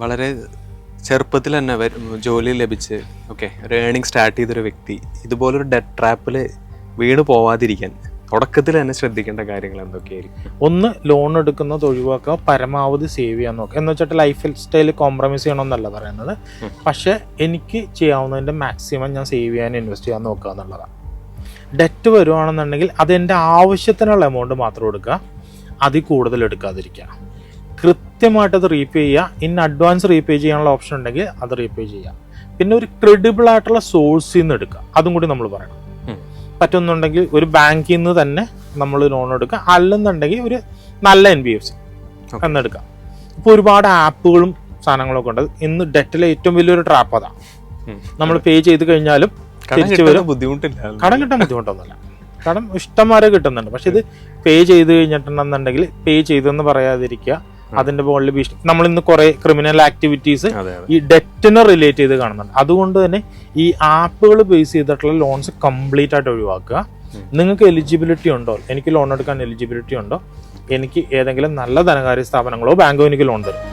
വളരെ ചെറുപ്പത്തിൽ തന്നെ ജോലി ലഭിച്ച് ഓക്കെ ഒരു ഏണിങ് സ്റ്റാർട്ട് ചെയ്തൊരു വ്യക്തി ഇതുപോലൊരു ഡെഡ് ട്രാപ്പിൽ വീണ് പോവാതിരിക്കാൻ തുടക്കത്തിൽ തന്നെ ശ്രദ്ധിക്കേണ്ട കാര്യങ്ങൾ എന്തൊക്കെയായിരിക്കും? ഒന്ന് ലോൺ എടുക്കുന്നത് ഒഴിവാക്കുക പരമാവധി സേവ് ചെയ്യാൻ നോക്കുക. എന്ന് വെച്ചിട്ട് ലൈഫ് സ്റ്റൈൽ കോംപ്രമൈസ് ചെയ്യണമെന്നല്ല പറയുന്നത്. പക്ഷേ എനിക്ക് ചെയ്യാവുന്നതിന്റെ മാക്സിമം ഞാൻ സേവ് ചെയ്യാൻ ഇൻവെസ്റ്റ് ചെയ്യാൻ നോക്കുക എന്നുള്ളതാണ്. ഡെറ്റ് വരുവാണെന്നുണ്ടെങ്കിൽ അതെന്റെ ആവശ്യത്തിനുള്ള എമൗണ്ട് മാത്രം എടുക്കുക. അതിൽ കൂടുതൽ എടുക്കാതിരിക്കുക. കൃത്യമായിട്ട് അത് റീപേ ചെയ്യുക. ഇൻ അഡ്വാൻസ് റീപേ ചെയ്യാനുള്ള ഓപ്ഷൻ ഉണ്ടെങ്കിൽ അത് റീപേ ചെയ്യുക. പിന്നെ ഒരു ക്രെഡിബിൾ ആയിട്ടുള്ള സോഴ്സിൽ നിന്ന് എടുക്കുക. അതും കൂടി നമ്മൾ പറയണം. പറ്റുന്നുണ്ടെങ്കിൽ ഒരു ബാങ്കിൽ നിന്ന് തന്നെ നമ്മൾ ലോൺ എടുക്കുക. അല്ലെന്നുണ്ടെങ്കിൽ ഒരു നല്ല എൻ ബി എഫ് സി എന്നെടുക്കുക എന്നെടുക്കാം ഇപ്പോൾ ഒരുപാട് ആപ്പുകളും സാധനങ്ങളൊക്കെ ഉണ്ട്. ഇന്ന് ഡെറ്റിലെ ഏറ്റവും വലിയൊരു ട്രാപ്പ് അതാണ് നമ്മൾ പേ ചെയ്ത് കഴിഞ്ഞാലും തിരിച്ചു വരും. ബുദ്ധിമുട്ടില്ല. കടം കിട്ടാൻ ബുദ്ധിമുട്ടൊന്നുമില്ല. കടം ഇഷ്ടംമാരെ കിട്ടുന്നുണ്ട്. പക്ഷെ ഇത് പേ ചെയ്ത് കഴിഞ്ഞിട്ടുണ്ടെന്നുണ്ടെങ്കിൽ പേ ചെയ്തെന്ന് പറയാതിരിക്കുക. അതിന്റെ മുകളിൽ ഭീഷണി. നമ്മൾ ഇന്ന് കുറെ ക്രിമിനൽ ആക്ടിവിറ്റീസ് ഈ ഡെറ്റിനെ റിലേറ്റ് ചെയ്ത് കാണുന്നുണ്ട്. അതുകൊണ്ട് തന്നെ ഈ ആപ്പുകൾ ബേസ് ചെയ്തിട്ടുള്ള ലോൺസ് കംപ്ലീറ്റ് ആയിട്ട് ഒഴിവാക്കുക. നിങ്ങൾക്ക് എലിജിബിലിറ്റി ഉണ്ടോ? എനിക്ക് ലോൺ എടുക്കാൻ എലിജിബിലിറ്റി ഉണ്ടോ? എനിക്ക് ഏതെങ്കിലും നല്ല ധനകാര്യ സ്ഥാപനങ്ങളോ ബാങ്കോ എനിക്ക് ലോൺ തരും.